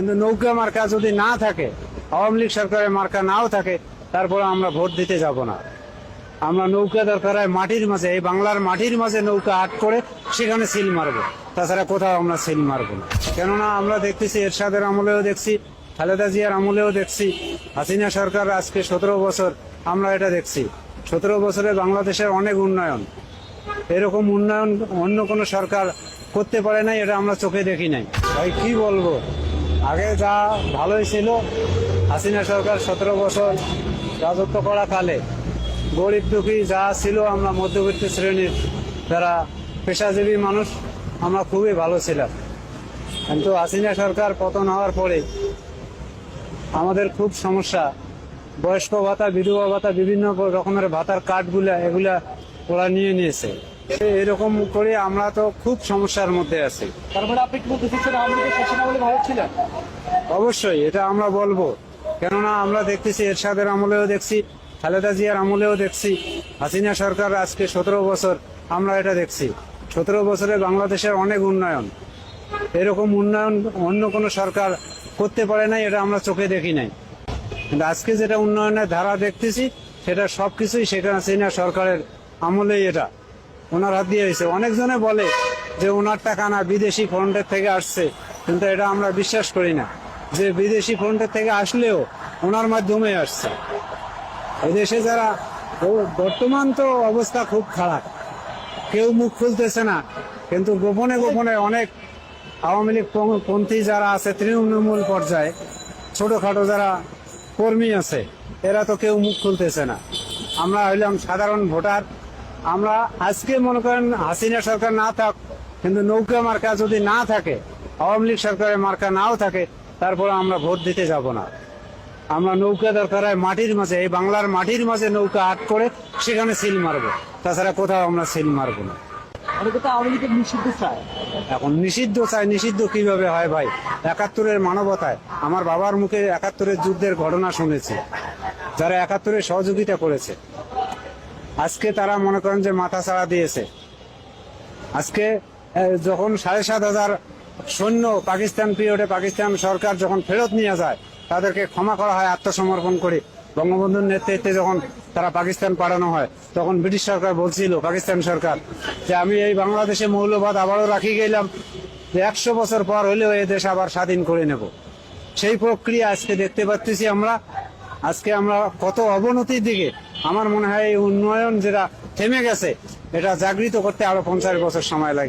কিন্তু নৌকা মার্কা যদি না থাকে, আওয়ামী লীগ সরকারের মার্কা নাও থাকে তারপরে আমরা ভোট দিতে যাব না। আমরা নৌকা দরকার হয় মাটির মাঝে, এই বাংলার মাটির মাঝে নৌকা আট করে সেখানে সিল মারবো। তাছাড়া কোথাও আমরা সিল মারবো না। কেননা আমরা দেখতেছি এরশাদের আমলেও দেখছি, খালেদা জিয়ার আমলেও দেখছি, হাসিনা সরকার আজকে সতেরো বছর, আমরা এটা দেখছি। সতেরো বছরে বাংলাদেশের অনেক উন্নয়ন। এরকম উন্নয়ন অন্য কোনো সরকার করতে পারে নাই, এটা আমরা চোখে দেখি নাই। ভাই, কি বলব? আগে যা ভালোই ছিল, হাসিনা সরকার সতেরো বছর রাজত্ব করা কালে গরিব দুঃখী যা ছিল, আমরা মধ্যবিত্ত শ্রেণির যারা পেশাজীবী মানুষ, আমরা খুবই ভালো ছিলাম। কিন্তু হাসিনা সরকার পতন হওয়ার পরে আমাদের খুব সমস্যা। বয়স্ক ভাতা, বিধবা ভাতা, বিভিন্ন রকমের ভাতার কার্ডগুলা, এগুলা ওরা নিয়ে নিয়েছে। এরকম করে আমরা তো খুব সমস্যার মধ্যে আছি। তারপরে আপনি কি বলতে চাচ্ছেন আওয়ামী ভালো ছিলেন? অবশ্যই এটা আমরা বলব। কেননা আমরা দেখতেছি এরশাদের আমলেও দেখছি খালেদা জিয়ার আমলেও দেখছি হাসিনা সরকার আজকে সতেরো বছর আমরা এটা দেখছি। সতেরো বছরে বাংলাদেশের অনেক উন্নয়ন। এরকম উন্নয়ন অন্য কোনো সরকার করতে পারে নাই এটা আমরা চোখে দেখি নাই। কিন্তু আজকে যেটা উন্নয়নের ধারা দেখতেছি সেটা সবকিছুই শেখ হাসিনা সরকারের আমলেই এটা। ওনার হাত দিয়ে হয়েছে। অনেকজনে বলে যে ওনার টাকা না বিদেশি ফন্ডের থেকে আসছে, কিন্তু এটা আমরা বিশ্বাস করি না। যে বিদেশি ফন্ডের থেকে আসলেও ওনার মাধ্যমে আসছে। এদেশে যারা বর্তমান তো অবস্থা খুব খারাপ। কেউ মুখ খুলতেছে না, কিন্তু গোপনে গোপনে অনেক আওয়ামী লীগ পন্থী যারা আছে, তৃণমূল পর্যায়ে, ছোটোখাটো যারা কর্মী আছে, এরা তো কেউ মুখ খুলতেছে না। আমরা হইলাম সাধারণ ভোটার আমরা আজকে মনে করেন হাসিনা সরকার না থাক কিন্তু নৌকা মার্কা যদি না থাকে আওয়ামী লীগ সরকারের মার্কা নাও থাকে তারপরে আমরা ভোট দিতে যাব না। আমরা নৌকা দরকার হয় মাটির মাঝে এই বাংলার মাটির মাঝে নৌকা আট করে সেখানে সিল মারবো। তাছাড়া কোথাও আমরা সিল মারবো না। নিষিদ্ধ চায়। এখন নিষিদ্ধ চাই নিষিদ্ধ কীভাবে হয় ভাই? একাত্তরের মানবতায় আমার বাবার মুখে একাত্তরের যুদ্ধের ঘটনা শুনেছি। যারা একাত্তরের সহযোগিতা করেছে আজকে তারা মনে করেন যে মাথা ছাড়া দিয়েছে। আজকে যখন সাড়ে সাত হাজার সৈন্য পাকিস্তান পিরিয়ডে পাকিস্তান সরকার যখন ফেরত নিয়ে যায়, তাদেরকে ক্ষমা করা হয়, আত্মসমর্পণ করে। বঙ্গবন্ধুর নেতৃত্বে যখন তারা পাকিস্তান পাঠানো হয়, তখন ব্রিটিশ সরকার বলছিল, পাকিস্তান সরকার, যে আমি এই বাংলাদেশে মৌলবাদ আবারও রাখি গেলাম, যে একশো বছর পর হলেও এই দেশ আবার স্বাধীন করে নেব। সেই প্রক্রিয়া আজকে দেখতে পাচ্ছি আমরা। আজকে আমরা কত অবনতির দিকে আমার মনে হয় এই উন্নয়ন যেটা থেমে গেছে, এটা জাগৃত করতে আরও পঞ্চাশ বছর সময় লাগে।